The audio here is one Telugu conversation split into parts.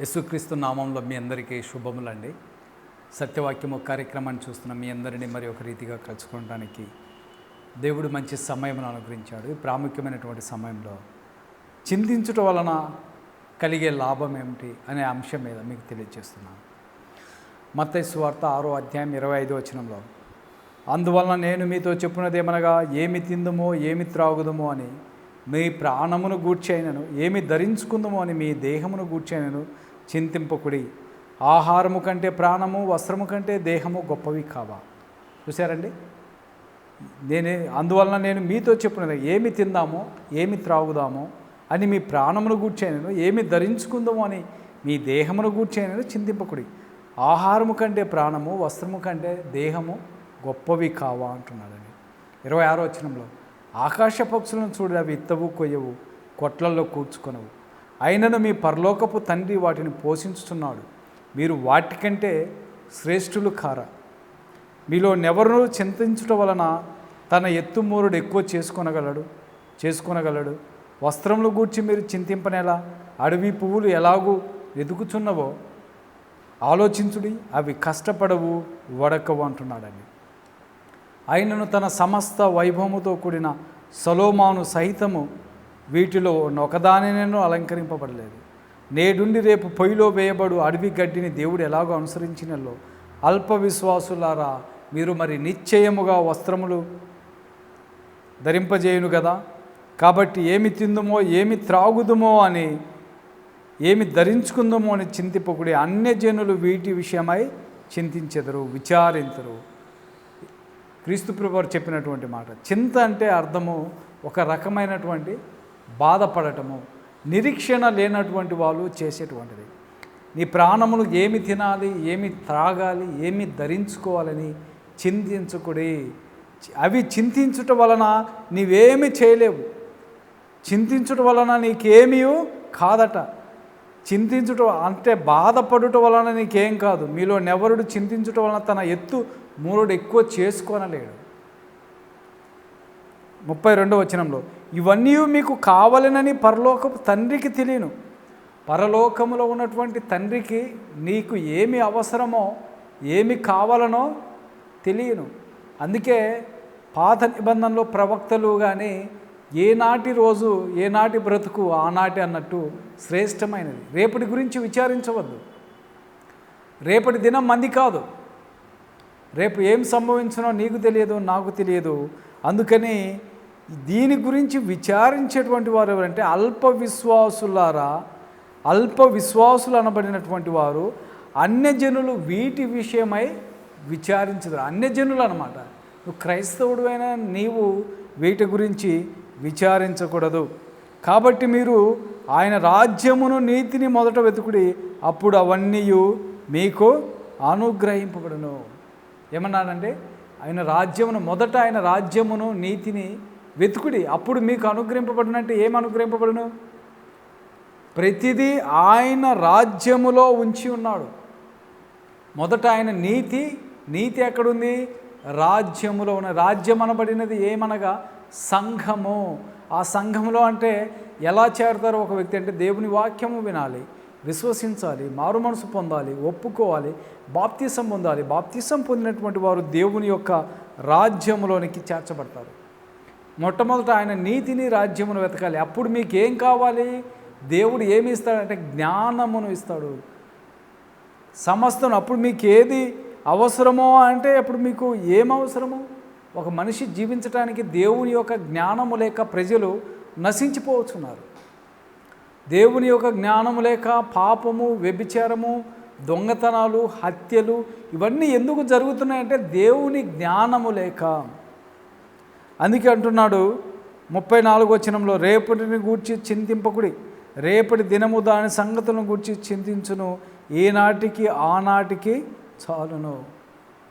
యేసుక్రీస్తు నామంలో మీ అందరికీ శుభములండి. సత్యవాక్యము కార్యక్రమాన్ని చూస్తున్న మీ అందరినీ మరి ఒక రీతిగా కలుసుకోవడానికి దేవుడు మంచి సమయం అనుగ్రహించాడు. ఈ ప్రాముఖ్యమైనటువంటి సమయంలో చింతించుట వలన కలిగే లాభం ఏమిటి అనే అంశం మీద మీకు తెలియజేస్తున్నాను. మత్తయి సువార్త ఆరో అధ్యాయం ఇరవై ఐదో వచనంలో అందువలన నేను మీతో చెప్పినది ఏమనగా ఏమి తిందుమో ఏమి త్రాగుదమో అని మీ ప్రాణమును గూర్చైనను. ఏమి ధరించుకుందము అని మీ దేహమును గూర్చైనను. చింతింపకుడి ఆహారము కంటే ప్రాణము వస్త్రము కంటే దేహము గొప్పవి కావా? చూసారండి నేనే అందువలన నేను మీతో చెప్పిన ఏమి తిందామో ఏమి త్రాగుదామో అని మీ ప్రాణమును గూర్చైనను. ఏమి ధరించుకుందామో అని మీ దేహమును గూర్చైనను. చింతింపకుడి ఆహారము కంటే ప్రాణము వస్త్రము కంటే దేహము గొప్పవి కావా అంటున్నాడండి. ఇరవై ఆరో వచనంలో. ఆకాశ పక్షులను చూడ అవి ఇత్తవు కొయ్యవు కొట్లల్లో కూర్చుకొనవు. అయినను మీ పరలోకపు తండ్రి వాటిని పోషించుతున్నాడు మీరు వాటికంటే శ్రేష్ఠులు కారా. మీలో నెవరు చింతించుట వలన తన ఎత్తుమూరుడు ఎక్కువ చేసుకొనగలడు చేసుకొనగలడు. వస్త్రములు గూర్చి మీరు చింతింపనేలా? అడవి పువ్వులు ఎలాగూ వెతుకుచున్నవో ఆలోచించుడి అవి కష్టపడవు వడకవు అంటున్నాడని ఆయనను తన సమస్త వైభవముతో కూడిన సలోమాను సహితము వీటిలో ఒకదానినూ అలంకరింపబడలేదు. నేడుండి రేపు పొయ్యిలో వేయబడు అడవి గడ్డిని దేవుడు ఎలాగో అనుసరించినలో అల్ప విశ్వాసులారా మీరు మరి నిశ్చయముగా వస్త్రములు ధరింపజేయును కదా కాబట్టి ఏమి తిందుమో ఏమి త్రాగుదుమో అని ఏమి ధరించుకుందామో అని చింతింపకుడి అన్యజనులు వీటి విషయమై చింతించెదరు విచారించరు క్రీస్తు ప్రభువారు చెప్పినటువంటి మాట చింత అంటే అర్థము ఒక రకమైనటువంటి బాధపడటము నిరీక్షణ లేనటువంటి వాళ్ళు చేసేటువంటిది. నీ ప్రాణములు ఏమి తినాలి ఏమి త్రాగాలి ఏమి ధరించుకోవాలని చింతించుకుడి. అవి చింతించుట వలన నీవేమి చేయలేవు. చింతించుట వలన నీకేమీ కాదట. చింతించుట అంటే బాధపడుట వలన నీకేం కాదు. మీలో నెవరుడు చింతించుట వలన తన ఎత్తు మూరుడు ఎక్కువ చేసుకోనలేడు. ముప్పై రెండో వచనంలో ఇవన్నీ మీకు కావాలనని పరలోకపు తండ్రికి తెలియను. పరలోకములో ఉన్నటువంటి తండ్రికి నీకు ఏమి అవసరమో ఏమి కావాలనో తెలియను. అందుకే పాత నిబంధనలో ప్రవక్తలు కానీ ఏనాటి రోజు ఏనాటి బ్రతుకు ఆనాటి అన్నట్టు శ్రేష్టమైనది. రేపటి గురించి విచారించవద్దు. రేపటి దినం మంది కాదు. రేపు ఏం సంభవించినో నీకు తెలియదు నాకు తెలియదు. అందుకని దీని గురించి విచారించేటువంటి వారు ఎవరంటే అల్ప విశ్వాసులారా అల్ప విశ్వాసులు అనబడినటువంటి వారు అన్యజనులు వీటి విషయమై విచారించదు. అన్యజనులు అనమాట నువ్వు క్రైస్తవుడు అయినా నీవు వీటి గురించి విచారించకూడదు. కాబట్టి మీరు ఆయన రాజ్యమును నీతిని మొదట వెతుకుడి అప్పుడు అవన్నీ మీకు అనుగ్రహింపబడను. ఏమన్నాడంటే ఆయన రాజ్యమును మొదట ఆయన రాజ్యమును నీతిని వెతుకుడి. అప్పుడు మీకు అనుగ్రహింపబడినంటే ఏం అనుగ్రహింపబడును? ప్రతిదీ ఆయన రాజ్యములో ఉంచి ఉన్నాడు. మొదట ఆయన నీతి నీతి ఎక్కడుంది? రాజ్యములో ఉన్న రాజ్యం అనబడినది ఏమనగా సంఘము. ఆ సంఘములో అంటే ఎలా చేరుతారు ఒక వ్యక్తి అంటే దేవుని వాక్యము వినాలి. విశ్వసించాలి మారు మనసు పొందాలి ఒప్పుకోవాలి బాప్తీసం పొందాలి. బాప్తీసం పొందినటువంటి వారు దేవుని యొక్క రాజ్యములోనికి చేర్చబడతారు. మొట్టమొదట ఆయన నీతిని రాజ్యమును వెతకాలి. అప్పుడు మీకు ఏం కావాలి? దేవుడు ఏమి ఇస్తాడంటే జ్ఞానమును ఇస్తాడు. సమస్తం అప్పుడు మీకు ఏది అవసరమో అంటే అప్పుడు మీకు ఏం అవసరమో? ఒక మనిషి జీవించడానికి దేవుని యొక్క జ్ఞానము లేక ప్రజలు నశించిపోవచ్చున్నారు. దేవుని యొక్క జ్ఞానము లేక పాపము వ్యభిచారము దొంగతనాలు హత్యలు ఇవన్నీ ఎందుకు జరుగుతున్నాయంటే దేవుని జ్ఞానము లేక. అందుకే అంటున్నాడు ముప్పై నాలుగు వచనంలో రేపటిని గూర్చి చింతింపకుడి రేపటి దినము దాని సంగతులను గూర్చి చింతించును ఈనాటికి ఆనాటికి చాలును.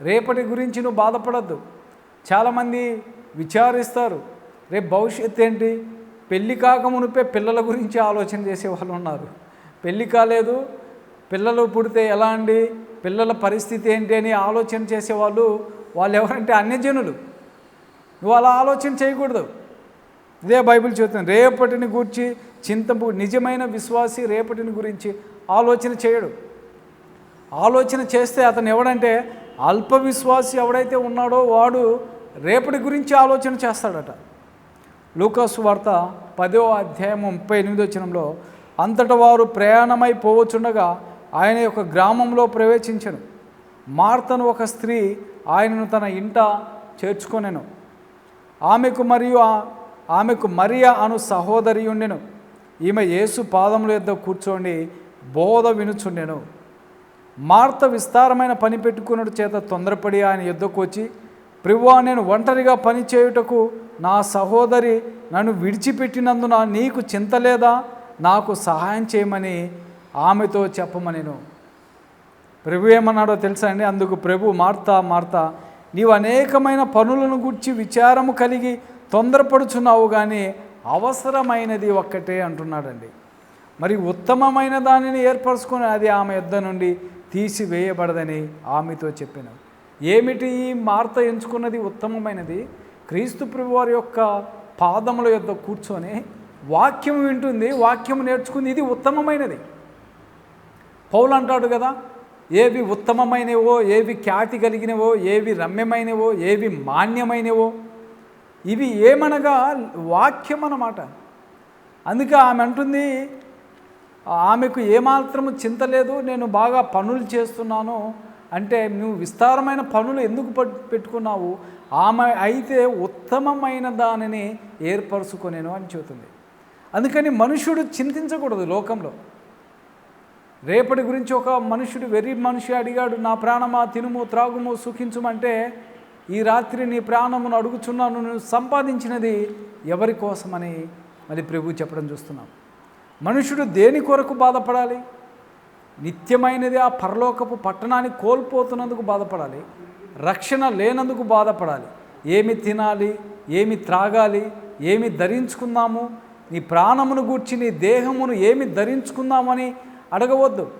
రేపటి గురించి నువ్వు బాధపడద్దు. చాలామంది విచారిస్తారు రేపు భవిష్యత్తు ఏంటి? పెళ్ళి కాకమునిపే పిల్లల గురించి ఆలోచన చేసే వాళ్ళు ఉన్నారు. పెళ్ళి కాలేదు పిల్లలు పుడితే ఎలా అండి? పిల్లల పరిస్థితి ఏంటి అని ఆలోచన చేసేవాళ్ళు వాళ్ళు ఎవరంటే అన్యజనులు. నువ్వు అలా ఆలోచన చేయకూడదు. ఇదే బైబిల్ చెబుతుంది రేపటిని గూర్చి చింతపు నిజమైన విశ్వాసి రేపటిని గురించి ఆలోచన చేయడు. ఆలోచన చేస్తే అతను ఎవడంటే అల్ప విశ్వాసి ఎవడైతే ఉన్నాడో వాడు రేపటి గురించి ఆలోచన చేస్తాడట. లూకాసు వార్త పదో అధ్యాయం ముప్పై ఎనిమిది వచ్చినంలో అంతట వారు ప్రయాణమై పోవచ్చుండగా ఆయన యొక్క గ్రామంలో ప్రవేశించను. మార్తను ఒక స్త్రీ ఆయనను తన ఇంట చేర్చుకొనెను. ఆమెకు మరియు ఆమెకు మరియా అను సహోదరి ఉండెను. ఈమె యేసు పాదముల యొద్ద కూర్చోండి బోధ వినుచుండెను. మార్త విస్తారమైన పని పెట్టుకున్నట్టు చేత తొందరపడి ఆయన యుద్ధకు వచ్చి ప్రభువా నేను ఒంటరిగా పని చేయుటకు నా సహోదరి నన్ను విడిచిపెట్టినందున నీకు చింత లేదా? నాకు సహాయం చేయమని ఆమెతో చెప్పమనేను. ప్రభు ఏమన్నాడో తెలుసా అండి? అందుకు ప్రభు మార్తా మార్తా నీవు అనేకమైన పనులను గుర్చి విచారము కలిగి తొందరపడుచున్నావు కానీ అవసరమైనది ఒక్కటే అంటున్నాడండి. మరి ఉత్తమమైన దానిని ఏర్పరచుకొని అది ఆమె యుద్ధ నుండి తీసివేయబడదని ఆమెతో చెప్పినాడు ఏమిటి ఈ మార్త ఎంచుకున్నది ఉత్తమమైనది? క్రీస్తు వారి యొక్క పాదముల యొక్క కూర్చొని వాక్యం వింటుంది వాక్యం నేర్చుకుంది ఇది ఉత్తమమైనది. పౌలు అంటాడు కదా ఏవి ఉత్తమమైనవో ఏవి ఖ్యాతి కలిగినవో ఏవి రమ్యమైనవో ఏవి మాన్యమైనవో ఇవి ఏమనగా వాక్యం అన్నమాట అందుకే ఆమె అంటుంది ఆమెకు ఏమాత్రము చింత లేదు నేను బాగా పనులు చేస్తున్నాను అంటే నువ్వు విస్తారమైన పనులు ఎందుకు పెట్టుకున్నావు? ఆమె అయితే ఉత్తమమైన దానిని ఏర్పరచుకొనేను అని చెబుతుంది. అందుకని మనుషుడు చింతించకూడదు లోకంలో. రేపటి గురించి ఒక మనుషుడు వెర్రి మనిషి అడిగాడు నా ప్రాణమా? తినుము త్రాగుము సుఖించుమంటే ఈ రాత్రి నీ ప్రాణమును అడుగుచున్నాను నువ్వు సంపాదించినది ఎవరి కోసమని మరి ప్రభు చెప్పడం చూస్తున్నాం. మనుషుడు దేని కొరకు బాధపడాలి? నిత్యమైనది ఆ పరలోకపు పట్టణాన్ని కోల్పోతున్నందుకు బాధపడాలి. రక్షణ లేనందుకు బాధపడాలి. ఏమి తినాలి? ఏమి త్రాగాలి? ఏమి ధరించుకుందాము? నీ ప్రాణమును గూర్చి నీ దేహమును ఏమి ధరించుకుందామని అడగవద్దు.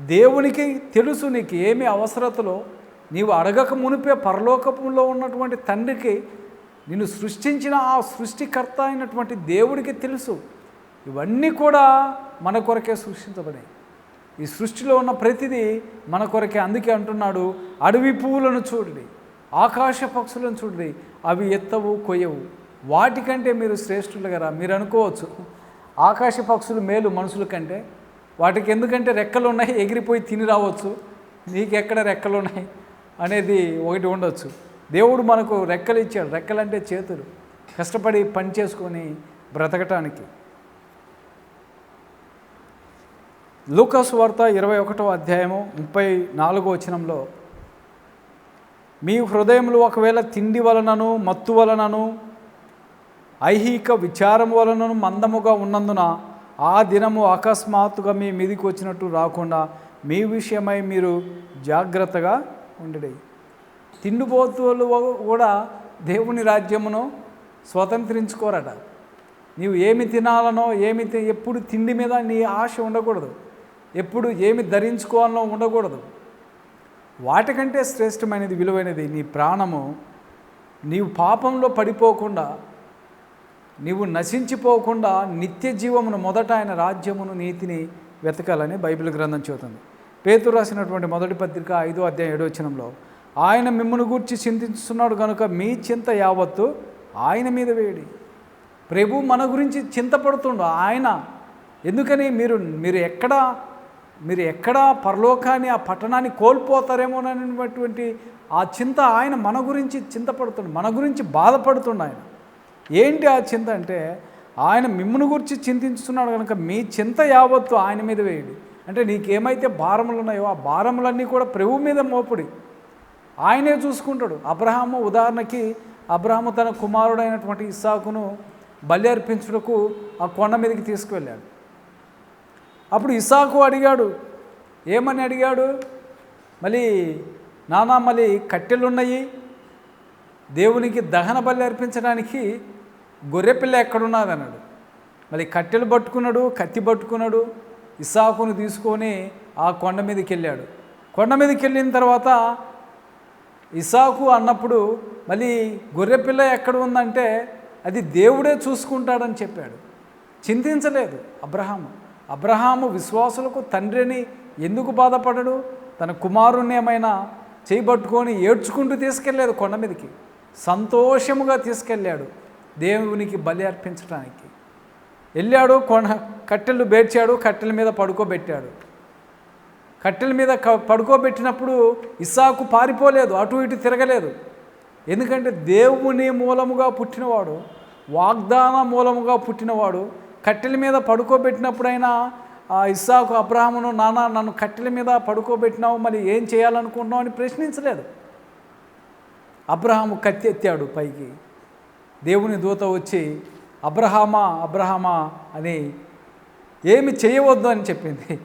దేవునికి తెలుసు నీకు ఏమి అవసరతలో. నీవు అడగక మునిపే పరలోకములో ఉన్నటువంటి తండ్రికి నిన్ను సృష్టించిన ఆ సృష్టికర్త అయినటువంటి దేవుడికి తెలుసు. ఇవన్నీ కూడా మన కొరకే సృష్టించబడాయి. ఈ సృష్టిలో ఉన్న ప్రతిదీ మన కొరకే. అందుకే అంటున్నాడు అడవి పువ్వులను చూడండి ఆకాశ పక్షులను చూడండి అవి ఎత్తవు కొయ్యవు. వాటికంటే మీరు శ్రేష్ఠులు కదా మీరు అనుకోవచ్చు. ఆకాశ పక్షులు మేలు మనుషుల కంటే. వాటికి ఎందుకంటే రెక్కలు ఉన్నాయి ఎగిరిపోయి తిని రావచ్చు. నీకెక్కడ రెక్కలు ఉన్నాయి అనేది ఒకటి ఉండొచ్చు. దేవుడు మనకు రెక్కలు ఇచ్చాడు. రెక్కలంటే చేతులు. కష్టపడి పని చేసుకొని బ్రతకటానికి. లూకాసు వార్త ఇరవై ఒకటో అధ్యాయము ముప్పై నాలుగో వచనంలో మీ హృదయంలో ఒకవేళ తిండి వలనను మత్తు వలనను ఐహిక విచారం వలనను మందముగా ఉన్నందున ఆ దినము అకస్మాత్తుగా మీ మీదికి వచ్చినట్టు రాకుండా మీ విషయమై మీరు జాగ్రత్తగా ఉండడి. తిండిపోతులు కూడా దేవుని రాజ్యమును స్వతంత్రించుకోరట. నీవు ఏమి తినాలనో ఏమి ఎప్పుడు తిండి మీద నీ ఆశ ఉండకూడదు. ఎప్పుడు ఏమి ధరించుకోవాలనో ఉండకూడదు. వాటికంటే శ్రేష్టమైనది విలువైనది నీ ప్రాణము. నీవు పాపంలో పడిపోకుండా నీవు నశించిపోకుండా నిత్య జీవమును మొదట ఆయన రాజ్యమును నీతిని వెతకాలని బైబిల్ గ్రంథం చెబుతుంది. పేతురు రాసినటువంటి మొదటి పత్రిక ఐదో అధ్యాయం ఏడో వచనంలో ఆయన మిమ్మల్ని గూర్చి చింతిస్తున్నాడు కనుక మీ చింత యావత్తు ఆయన మీద వేయడి ప్రభు మన గురించి చింతపడుతుండు ఆయన. ఎందుకని మీరు మీరు ఎక్కడ మీరు ఎక్కడ పరలోకాన్ని ఆ పట్టణాన్ని కోల్పోతారేమోననేటువంటి ఆ చింత ఆయన మన గురించి చింతపడుతుండు మన గురించి బాధపడుతుండు ఆయన. ఏంటి ఆ చింత అంటే ఆయన మిమ్మల్ని గురించి చింతించుతున్నాడు కనుక మీ చింత యావత్తు ఆయన మీద వేయండి. అంటే నీకేమైతే భారములు ఉన్నాయో ఆ భారములన్నీ కూడా ప్రభు మీద మోపుడి. ఆయనే చూసుకుంటాడు. అబ్రహాము ఉదాహరణకి అబ్రహాము తన కుమారుడైనటువంటి ఇస్సాకును బలి అర్పించుటకు ఆ కొండ మీదకి తీసుకువెళ్ళాడు. అప్పుడు ఇసాకు అడిగాడు. ఏమని అడిగాడు? మళ్ళీ నానా మళ్ళీ కట్టెలున్నాయి. దేవునికి దహన బలి అర్పించడానికి గొర్రెపిల్ల ఎక్కడున్నది? అన్నాడు. మళ్ళీ కట్టెలు పట్టుకున్నాడు కత్తి పట్టుకున్నాడు. ఇసాకును తీసుకొని ఆ కొండ మీదకి వెళ్ళాడు. కొండ మీదకి వెళ్ళిన తర్వాత ఇసాకు అన్నప్పుడు మళ్ళీ గొర్రెపిల్ల ఎక్కడ ఉందంటే అది దేవుడే చూసుకుంటాడని చెప్పాడు. చింతించలేదు అబ్రహాము. అబ్రహాము విశ్వాసులకు తండ్రిని ఎందుకు బాధపడడు? తన కుమారుణ్ణి ఏమైనా చేయబట్టుకొని ఏడ్చుకుంటూ తీసుకెళ్ళలేదు కొండ మీదకి. సంతోషముగా తీసుకెళ్ళాడు దేవునికి బలి అర్పించడానికి వెళ్ళాడు కొన కట్టెలు బేడ్చాడు కట్టెల మీద పడుకోబెట్టాడు. కట్టెల మీద క- పడుకోబెట్టినప్పుడు ఇస్సాకు పారిపోలేదు అటు ఇటు తిరగలేదు. ఎందుకంటే దేవుని మూలముగా పుట్టినవాడు వాగ్దాన మూలముగా పుట్టినవాడు కట్టెల మీద పడుకోబెట్టినప్పుడైనా ఆ ఇస్సాకు అబ్రాహమును నాన్న నన్ను కట్టెల మీద పడుకోబెట్టినావు మరి ఏం చేయాలనుకుంటున్నావు? అని ప్రశ్నించలేదు. అబ్రహాము కత్తి ఎత్తాడు పైకి. దేవుని దూత వచ్చి అబ్రహామా అబ్రహామా అని ఏమి చేయవద్దు అని చెప్పింది.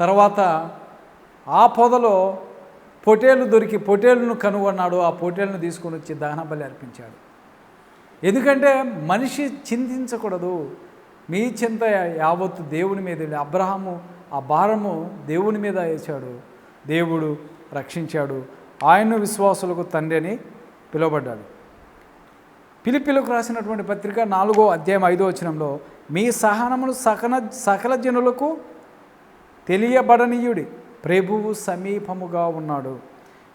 తర్వాత ఆ పొదలో పొటేలు దొరికి పొటేలును కనుగొన్నాడు ఆ పొటేలును తీసుకొని వచ్చి దహనబలి అర్పించాడు. ఎందుకంటే మనిషి చింతించకూడదు. మీ చింత యావత్తు దేవుని మీద ఉంది. అబ్రహాము ఆ భారము దేవుని మీద వేశాడు. దేవుడు రక్షించాడు. ఆయన విశ్వాసులకు తండ్రి అని పిలువబడ్డాడు. పిలిపిలకు రాసినటువంటి పత్రిక నాలుగో అధ్యాయం ఐదో వచనంలో మీ సహనమును సకల సకల జనులకు తెలియబడనీయుడి ప్రభువు సమీపముగా ఉన్నాడు.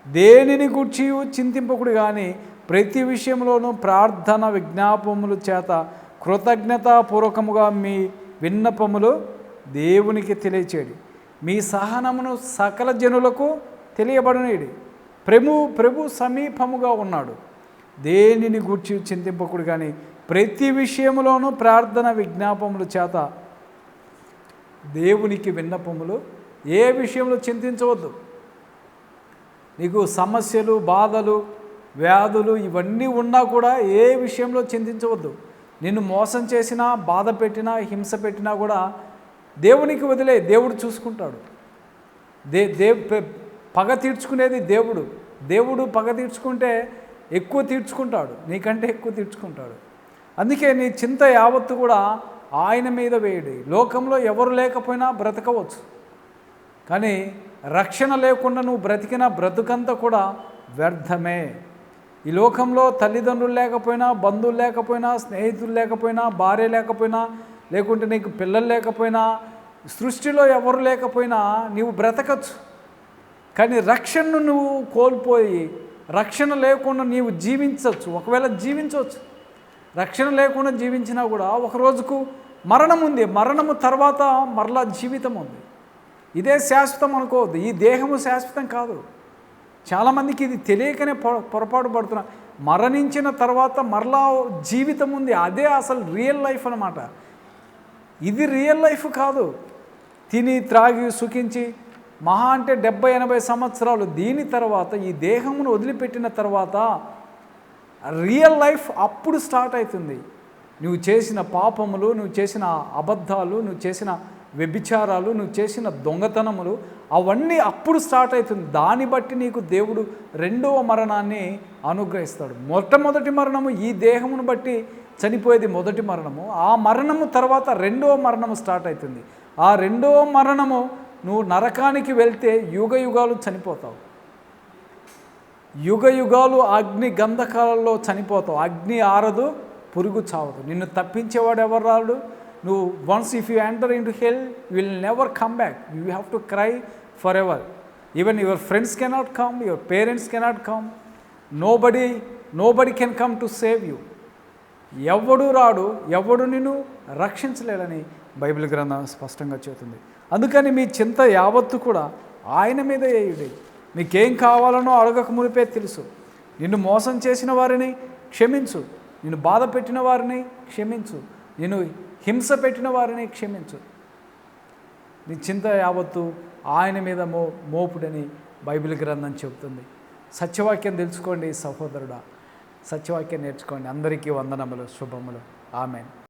దేనిని గూర్చి చింతింపకుడు కానీ ప్రతి విషయంలోనూ ప్రార్థన విజ్ఞాపముల చేత కృతజ్ఞతాపూర్వకముగా మీ విన్నపములు దేవునికి తెలియచేయడు. మీ సహనమును సకల జనులకు తెలియబడనేడు ప్రభు ప్రభు సమీపముగా ఉన్నాడు. దేనిని గూర్చి చింతింపకుడు కానీ ప్రతి విషయంలోనూ ప్రార్థన విజ్ఞాపముల చేత దేవునికి విన్నపములు ఏ విషయంలో చింతించవద్దు. నీకు సమస్యలు బాధలు వ్యాధులు ఇవన్నీ ఉన్నా కూడా ఏ విషయంలో చింతించవద్దు. నిన్ను మోసం చేసినా బాధ పెట్టినా హింస పెట్టినా కూడా దేవునికి వదిలే దేవుడు చూసుకుంటాడు. దే దే పగ తీర్చుకునేది దేవుడు. దేవుడు పగ తీర్చుకుంటే ఎక్కువ తీర్చుకుంటాడు. నీకంటే ఎక్కువ తీర్చుకుంటాడు. అందుకే నీ చింత యావత్తు కూడా ఆయన మీద వేయడి. లోకంలో ఎవరు లేకపోయినా బ్రతకవచ్చు. కానీ రక్షణ లేకుండా నువ్వు బ్రతికిన బ్రతుకంతా కూడా వ్యర్థమే. ఈ లోకంలో తల్లిదండ్రులు లేకపోయినా బంధువులు లేకపోయినా స్నేహితులు లేకపోయినా భార్య లేకపోయినా లేకుంటే నీకు పిల్లలు లేకపోయినా సృష్టిలో ఎవరు లేకపోయినా నీవు బ్రతకచ్చు. కానీ రక్షణను నువ్వు కోల్పోయి రక్షణ లేకుండా నీవు జీవించవచ్చు ఒకవేళ జీవించవచ్చు. రక్షణ లేకుండా జీవించినా కూడా ఒక రోజుకు మరణం ఉంది. మరణము తర్వాత మరలా జీవితం ఉంది. ఇదే శాశ్వతం అనుకోవద్దు. ఈ దేహము శాశ్వతం కాదు. చాలామందికి ఇది తెలియకనే పొ- పొరపాటు పడుతున్నా. మరణించిన తర్వాత మరలా జీవితం ఉంది. అదే అసలు రియల్ లైఫ్ అన్నమాట. ఇది రియల్ లైఫ్ కాదు. తిని త్రాగి సుఖించి మహా అంటే డెబ్బై ఎనభై సంవత్సరాలు దీని తర్వాత ఈ దేహమును వదిలిపెట్టిన తర్వాత రియల్ లైఫ్ అప్పుడు స్టార్ట్ అవుతుంది. నువ్వు చేసిన పాపములు నువ్వు చేసిన అబద్ధాలు నువ్వు చేసిన వ్యభిచారాలు నువ్వు చేసిన దొంగతనములు అవన్నీ అప్పుడు స్టార్ట్ అవుతుంది. దాన్ని బట్టి నీకు దేవుడు రెండవ మరణాన్ని అనుగ్రహిస్తాడు. మొట్టమొదటి మరణము ఈ దేహమును బట్టి చనిపోయేది మొదటి మరణము. ఆ మరణము తర్వాత రెండవ మరణము స్టార్ట్ అవుతుంది. ఆ రెండవ మరణము నువ్వు నరకానికి వెళ్తే యుగ యుగాలు చనిపోతావు. యుగ యుగాలు అగ్ని గంధకాలలో చనిపోతావు. అగ్ని ఆరదు పురుగు చావదు. నిన్ను తప్పించేవాడు ఎవరు రాడు? నువ్వు once if you enter into hell you will never come back you have to cry forever even your friends cannot come your parents cannot come nobody nobody can come to save you ఎవడు రాడు ఎవడు నిన్ను రక్షించలేడని బైబిల్ గ్రంథం స్పష్టంగా చెబుతుంది. అందుకని మీ చింత యావత్తు కూడా ఆయన మీద వేయుడి మీకేం కావాలనో అడగక మునిపే తెలుసు. నిన్ను మోసం చేసిన వారిని క్షమించు. నిన్ను బాధ పెట్టిన వారిని క్షమించు. నేను హింస పెట్టిన వారిని క్షమించు. నీ చింత యావత్తు ఆయన మీద మో మోపుడని బైబిల్ గ్రంథం చెబుతుంది. సత్యవాక్యం తెలుసుకోండి సహోదరుడా. సత్యవాక్యం నేర్చుకోండి. అందరికీ వందనములు శుభములు. ఆమెన్.